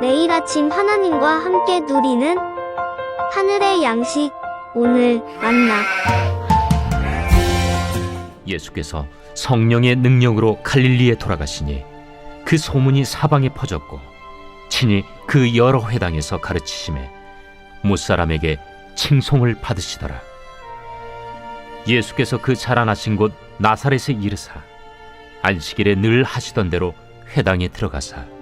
매일 아침 하나님과 함께 누리는 하늘의 양식 오늘 만나 예수께서 성령의 능력으로 갈릴리에 돌아가시니 그 소문이 사방에 퍼졌고 친히 그 여러 회당에서 가르치심에 무사람에게 칭송을 받으시더라. 예수께서 그 자라나신 곳 나사렛에 이르사 안식일에 늘 하시던 대로 회당에 들어가사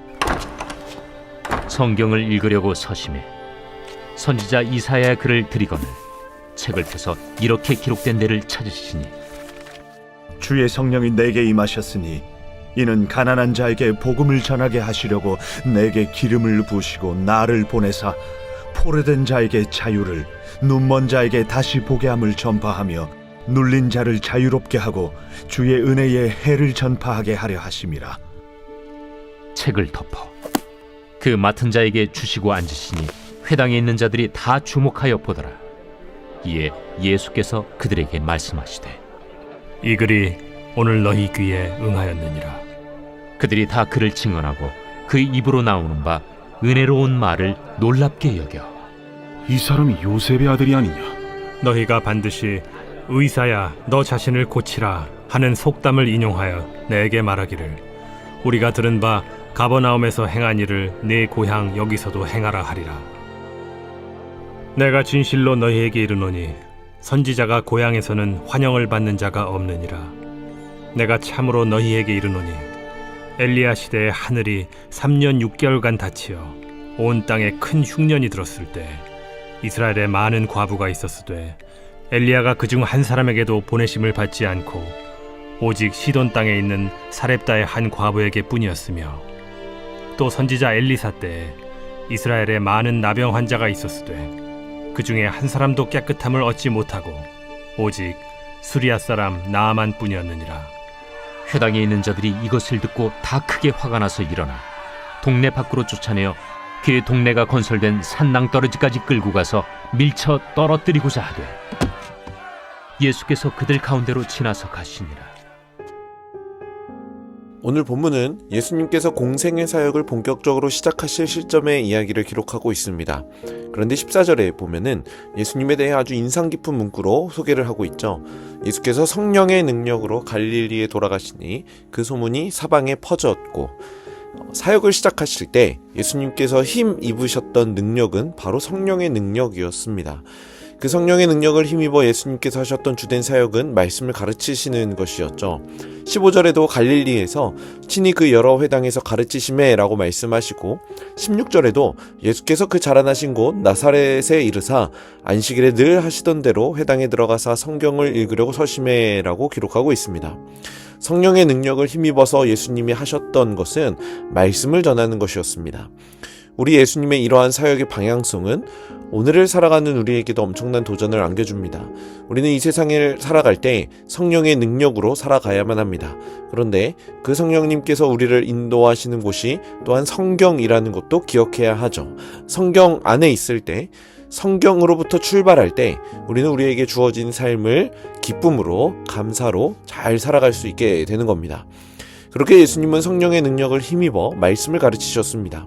성경을 읽으려고 서심해 선지자 이사야의 글을 들이거늘 책을 펴서 이렇게 기록된 데를 찾으시니 주의 성령이 내게 임하셨으니 이는 가난한 자에게 복음을 전하게 하시려고 내게 기름을 부으시고 나를 보내사 포로된 자에게 자유를 눈먼 자에게 다시 보게 함을 전파하며 눌린 자를 자유롭게 하고 주의 은혜의 해를 전파하게 하려 하심이라. 책을 덮어 그 맡은 자에게 주시고 앉으시니 회당에 있는 자들이 다 주목하여 보더라. 이에 예수께서 그들에게 말씀하시되 이 글이 오늘 너희 귀에 응하였느니라. 그들이 다 그를 증언하고 그 입으로 나오는 바 은혜로운 말을 놀랍게 여겨 이 사람이 요셉의 아들이 아니냐? 너희가 반드시 의사야 너 자신을 고치라 하는 속담을 인용하여 내게 말하기를 우리가 들은 바 가버나움에서 행한 일을 네 고향 여기서도 행하라 하리라. 내가 진실로 너희에게 이르노니 선지자가 고향에서는 환영을 받는 자가 없느니라. 내가 참으로 너희에게 이르노니 엘리야 시대에 하늘이 3년 6개월간 닫히어 온 땅에 큰 흉년이 들었을 때 이스라엘에 많은 과부가 있었으되 엘리야가 그중 한 사람에게도 보내심을 받지 않고 오직 시돈 땅에 있는 사렙다의 한 과부에게 뿐이었으며 또 선지자 엘리사 때에 이스라엘에 많은 나병 환자가 있었으되 그 중에 한 사람도 깨끗함을 얻지 못하고 오직 수리아 사람 나아만 뿐이었느니라 회당에 있는 자들이 이것을 듣고 다 크게 화가 나서 일어나 동네 밖으로 쫓아내어 그 동네가 건설된 산낭떠러지까지 끌고 가서 밀쳐 떨어뜨리고자 하되 예수께서 그들 가운데로 지나서 가시니라. 오늘 본문은 예수님께서 공생의 사역을 본격적으로 시작하실 시점의 이야기를 기록하고 있습니다. 그런데 14절에 보면은 예수님에 대해 아주 인상 깊은 문구로 소개를 하고 있죠. 예수께서 성령의 능력으로 갈릴리에 돌아가시니 그 소문이 사방에 퍼졌고 어, 사역을 시작하실 때 예수님께서 힘 입으셨던 능력은 바로 성령의 능력이었습니다. 그 성령의 능력을 힘입어 예수님께서 하셨던 주된 사역은 말씀을 가르치시는 것이었죠. 15절에도 갈릴리에서 친히 그 여러 회당에서 가르치심에 라고 말씀하시고 16절에도 예수께서 그 자라나신 곳 나사렛에 이르사 안식일에 늘 하시던 대로 회당에 들어가사 성경을 읽으려고 서심해 라고 기록하고 있습니다. 성령의 능력을 힘입어서 예수님이 하셨던 것은 말씀을 전하는 것이었습니다. 우리 예수님의 이러한 사역의 방향성은 오늘을 살아가는 우리에게도 엄청난 도전을 안겨줍니다. 우리는 이 세상을 살아갈 때 성령의 능력으로 살아가야만 합니다. 그런데 그 성령님께서 우리를 인도하시는 곳이 또한 성경이라는 것도 기억해야 하죠. 성경 안에 있을 때 성경으로부터 출발할 때 우리는 우리에게 주어진 삶을 기쁨으로 감사로 잘 살아갈 수 있게 되는 겁니다. 그렇게 예수님은 성령의 능력을 힘입어 말씀을 가르치셨습니다.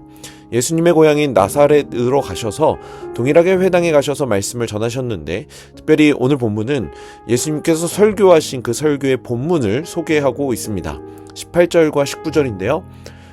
예수님의 고향인 나사렛으로 가셔서 동일하게 회당에 가셔서 말씀을 전하셨는데 특별히 오늘 본문은 예수님께서 설교하신 그 설교의 본문을 소개하고 있습니다. 18절과 19절인데요.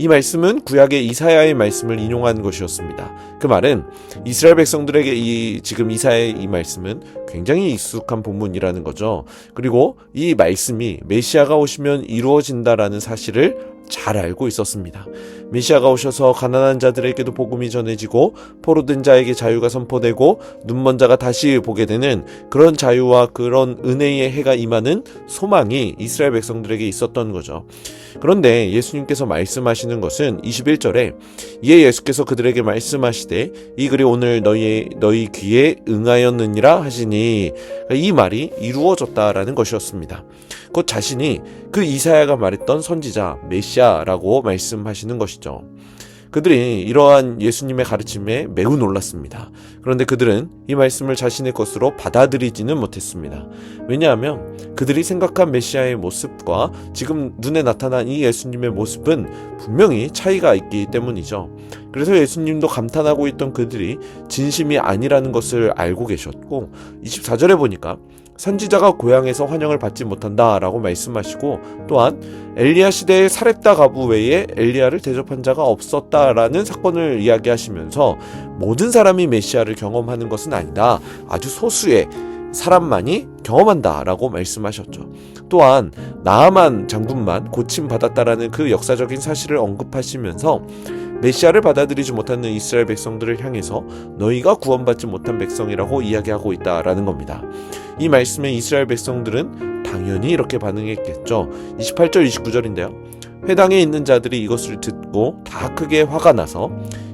이 말씀은 구약의 이사야의 말씀을 인용한 것이었습니다. 그 말은 이스라엘 백성들에게 이 지금 이사야의 이 말씀은 굉장히 익숙한 본문이라는 거죠. 그리고 이 말씀이 메시아가 오시면 이루어진다라는 사실을 잘 알고 있었습니다. 메시아가 오셔서 가난한 자들에게도 복음이 전해지고 포로된 자에게 자유가 선포되고 눈먼 자가 다시 보게 되는 그런 자유와 그런 은혜의 해가 임하는 소망이 이스라엘 백성들에게 있었던 거죠. 그런데 예수님께서 말씀하시는 것은 21절에 이에 예수께서 그들에게 말씀하시되 이 글이 오늘 너희 너희 귀에 응하였느니라 하시니 이 말이 이루어졌다라는 것이었습니다. 곧 자신이 그 이사야가 말했던 선지자 메시아라고 말씀하시는 것이죠. 그들이 이러한 예수님의 가르침에 매우 놀랐습니다. 그런데 그들은 이 말씀을 자신의 것으로 받아들이지는 못했습니다. 왜냐하면 그들이 생각한 메시아의 모습과 지금 눈에 나타난 이 예수님의 모습은 분명히 차이가 있기 때문이죠. 그래서 예수님도 감탄하고 있던 그들이 진심이 아니라는 것을 알고 계셨고 24절에 보니까 선지자가 고향에서 환영을 받지 못한다라고 말씀하시고 또한 엘리야 시대의 사렙다 가부 외에 엘리야를 대접한 자가 없었다라는 사건을 이야기하시면서 모든 사람이 메시아를 경험하는 것은 아니다. 아주 소수의 사람만이 경험한다라고 말씀하셨죠. 또한 나아만 장군만 고침 받았다라는 그 역사적인 사실을 언급하시면서 메시아를 받아들이지 못하는 이스라엘 백성들을 향해서 너희가 구원받지 못한 백성이라고 이야기하고 있다라는 겁니다. 이 말씀에 이스라엘 백성들은 당연히 이렇게 반응했겠죠. 28절 29절인데요. 회당에 있는 자들이 이것을 듣고 다 크게 화가 나서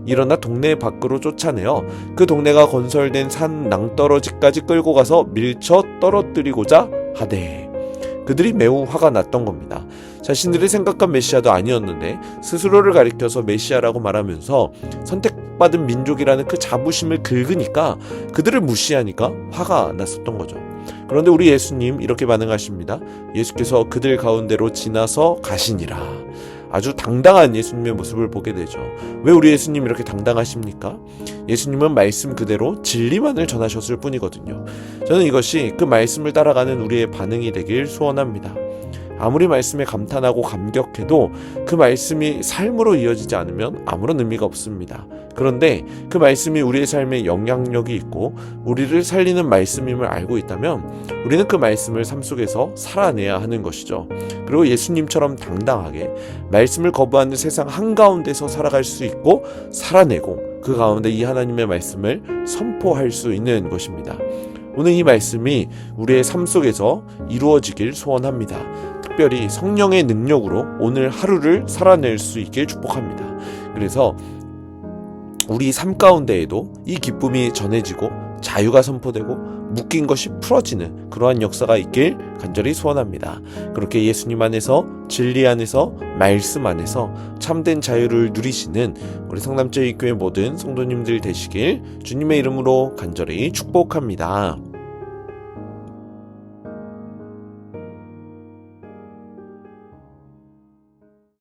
일어나 동네 밖으로 쫓아내어 그 동네가 건설된 산 낭떠러지까지 끌고 가서 밀쳐 떨어뜨리고자 하되 그들이 매우 화가 났던 겁니다. 자신들이 생각한 메시아도 아니었는데 스스로를 가리켜서 메시아라고 말하면서 선택받은 민족이라는 그 자부심을 긁으니까 그들을 무시하니까 화가 났었던 거죠. 그런데 우리 예수님 이렇게 반응하십니다. 예수께서 그들 가운데로 지나서 가시니라. 아주 당당한 예수님의 모습을 보게 되죠. 왜 우리 예수님 이렇게 당당하십니까? 예수님은 말씀 그대로 진리만을 전하셨을 뿐이거든요. 저는 이것이 그 말씀을 따라가는 우리의 반응이 되길 소원합니다. 아무리 말씀에 감탄하고 감격해도 그 말씀이 삶으로 이어지지 않으면 아무런 의미가 없습니다. 그런데 그 말씀이 우리의 삶에 영향력이 있고 우리를 살리는 말씀임을 알고 있다면 우리는 그 말씀을 삶 속에서 살아내야 하는 것이죠. 그리고 예수님처럼 당당하게 말씀을 거부하는 세상 한가운데서 살아갈 수 있고 살아내고 그 가운데 이 하나님의 말씀을 선포할 수 있는 것입니다. 오늘 이 말씀이 우리의 삶 속에서 이루어지길 소원합니다. 특별히 성령의 능력으로 오늘 하루를 살아낼 수 있길 축복합니다. 그래서 우리 삶 가운데에도 이 기쁨이 전해지고 자유가 선포되고 묶인 것이 풀어지는 그러한 역사가 있길 간절히 소원합니다. 그렇게 예수님 안에서 진리 안에서 말씀 안에서 참된 자유를 누리시는 우리 성남제일교회 모든 성도님들 되시길 주님의 이름으로 간절히 축복합니다.